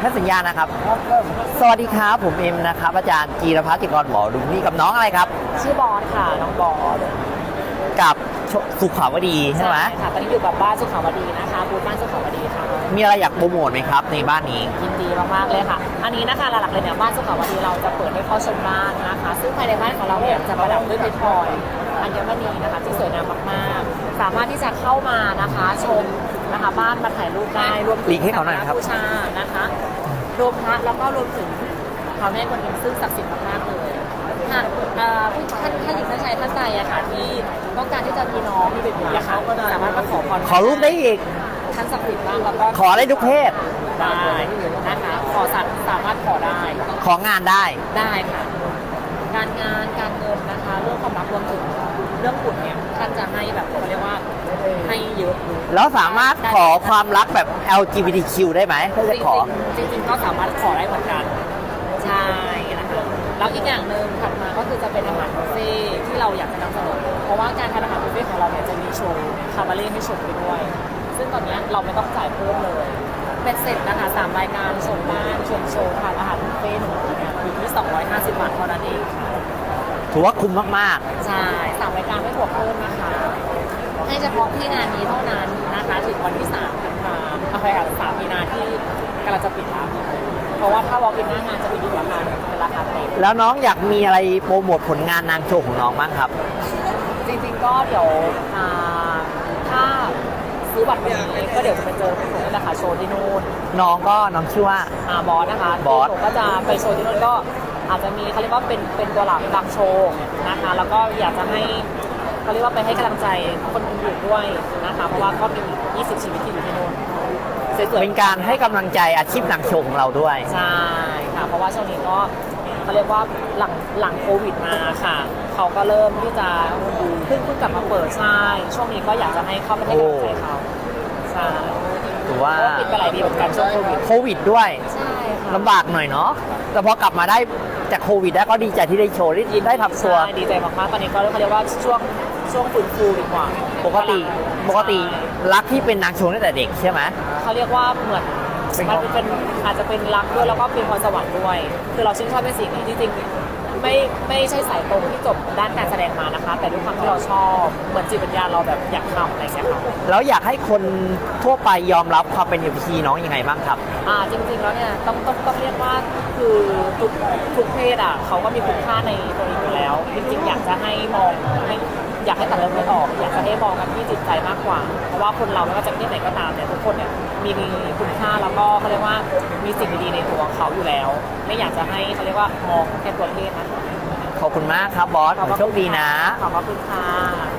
ให้สัญญาณนะครับ สวัสดีครับผมเอ็มนะครับอาจารย์จีรพัฒน์จิกรหมอดูนี่กับน้องอะไรครับ ชื่อบอสค่ะน้องบอสกับชสุขาวดีใช่ไหมค่ะตอนนี้อยู่กับบ้านสุขาวดีนะคะบูธบ้านสุขาวดีค่ะมีอะไรอยากโปรโมทไหมครับ ในบ้านนี้ยินดีมากๆเลยค่ะ อันนี้นะคะหลักๆเลยเนี่ยบ้านสุขาวดีเราจะเปิดให้เข้าชมบ้านนะคะ ซึ่งภายในบ้านของเราเนี่ยจะประดับด้วยเพชรพลอยอัญมณีนะคะที่สวยงามมากๆ สามารถที่จะเข้ามานะคะชม นะคะบ้านมาถ่ายรูปได้รวมถึลิงงก์ให้เขาหน่อยนะครับ บูชานะคะรวมพระแล้วก็รวมถึงพระแม่กวนอิมซึ่งศักดิ์สิทธิ์มากๆเลยหากเอ่อผู้ท่านท่านหญิงท่านชายท่านใดอะค่ะที่ต้องการที่จะมีน้องมีเบบีอะค่ะสามารถมาขอพรขอรูปได้อีก ท่านศักดิ์สิทธิ์มากแล้วก็ขอได้ทุกเพศ ได้นะคะขอสัตว์สามารถขอได้ ของานได้ ได้ค่ะ การงานการเงินนะคะ เรื่องความรักรวมถึงเรื่องบุตรเนี่ย แล้วสามารถขอความรักแบบ LGBTQ ได้ไหมถ้าจะขอ จริงๆจริงๆก็สามารถขอได้เหมือนกันใช่นะคะแล้วอีกอย่างหนึ่งถัดมาก็คือจะเป็นอาหารบุฟเฟ่ที่เราอยากจะนำเสนอเพราะว่าการทานอาหารบุฟเฟ่ของเราเนี่ยจะมีโชว์คาบาเล่ให้ชมไปด้วย ซึ่งตอนเนี้ยเราไม่ต้องจ่ายเพิ่มเลยเป็นเสร็จนะคะสามรายการชมบ้านชมโชว์ทานอาหารบุฟเฟ่ต์หนึ่งมื้อเนี่ยอยู่ที่ 250 บาทเท่านั้นเองค่ะถือว่าคุ้มมากใช่สามรายการไม่บวกเพิ่มนะคะ ให้เฉพาะที่งานนี้เท่านั้นนะคะถึงวันที่3ธันวาเอาไปค่ะสามมีนาที่กำลังจะปิดแล้วเพราะว่าถ้าวอล์กอินหน้างานจะมีอยู่ราคาเป็นราคาเต็มๆแล้วน้องอยากมีอะไรโปรโมทผลงานนางโชว์ของน้องบ้างครับ จริงๆก็เดี๋ยวอ่าถ้าซื้อบัตรวันนี้ก็เดี๋ยวจะไปเจอผมนี่แหละค่ะโชว์ที่นู่นน้องก็น้องชื่อว่าอ่าบอสนะคะบอส ผมก็จะไปโชว์ที่นู่นก็อาจจะมีเขาเรียกว่าเป็นเป็นตัวหลักดังโชว์นะคะ แล้วก็อยากจะให้ เขาเรียกว่าไปให้กำลังใจคนอื่นๆด้วยนะคะเพราะว่าก็มี 20 ชีวิตที่อยู่ที่นู่นสวยเป็นการให้กำลังใจอาชีพนางโชว์ของเราด้วย ๆใช่ค่ะ เพราะว่าช่วงนี้ก็เขาเรียกว่าหลังหลังโควิดมาค่ะ เขาก็เริ่มที่จะเพิ่งเพิ่งกลับมาเปิดใช่ช่วงนี้ก็อยากจะให้เข้าไปให้กำลังใจเขาใช่ถือว่าเพราะว่าปิดไปหลายปีเหมือนกันช่วงโควิดโควิดด้วยใช่ค่ะลำบากหน่อยเนาะแต่พอกลับมาได้จากโควิดได้ก็ดีใจที่ได้โชว์ได้ได้ทำตัว ใช่ดีใจมากๆตอนนี้ก็เขาเรียกว่าช่วง ช่วงฟื้นฟูดีกว่าปกติปกติรักที่เป็นนางโชว์ตั้งแต่เด็กใช่ไหม เขาเรียกว่าเหมือนเป็นมันเป็นอาจจะเป็นรักด้วยแล้วก็เป็นพรสวรรค์ด้วย คือเราชื่นชอบในสิ่งนี้จริงๆไม่ไม่ใช่สายตรงที่จบด้านการแสดงมานะคะ แต่ด้วยความที่เราชอบเหมือนจิตวิญญาณเราแบบอยากทำอะไรอย่างเงี้ยค่ะแล้วอยากให้คนทั่วไปยอมรับความเป็น LGBT น้องยังไงบ้างครับ อ่าจริงๆแล้วเนี่ยต้องต้องต้องเรียกว่าคือทุกทุกเพศอะเขาก็มีคุณค่าในตัวเองอยู่แล้ว จริงๆ อยากจะให้มองให้ อยากให้ตัดเรื่องไม่ออกอยากจะให้มองกันที่จิตใจมากกว่า เพราะว่าคนเราไม่ว่าจะเพศไหนก็ตามเนี่ยทุกคนเนี่ยมีคุณค่าแล้วก็เขาเรียกว่ามีสิ่งดีๆในตัวของเขาอยู่แล้ว ไม่อยากจะให้เขาเรียกว่ามองแค่ตัวเพศนะขอบคุณมากครับบอสขอให้โชคดีนะ ขอบพระคุณค่ะ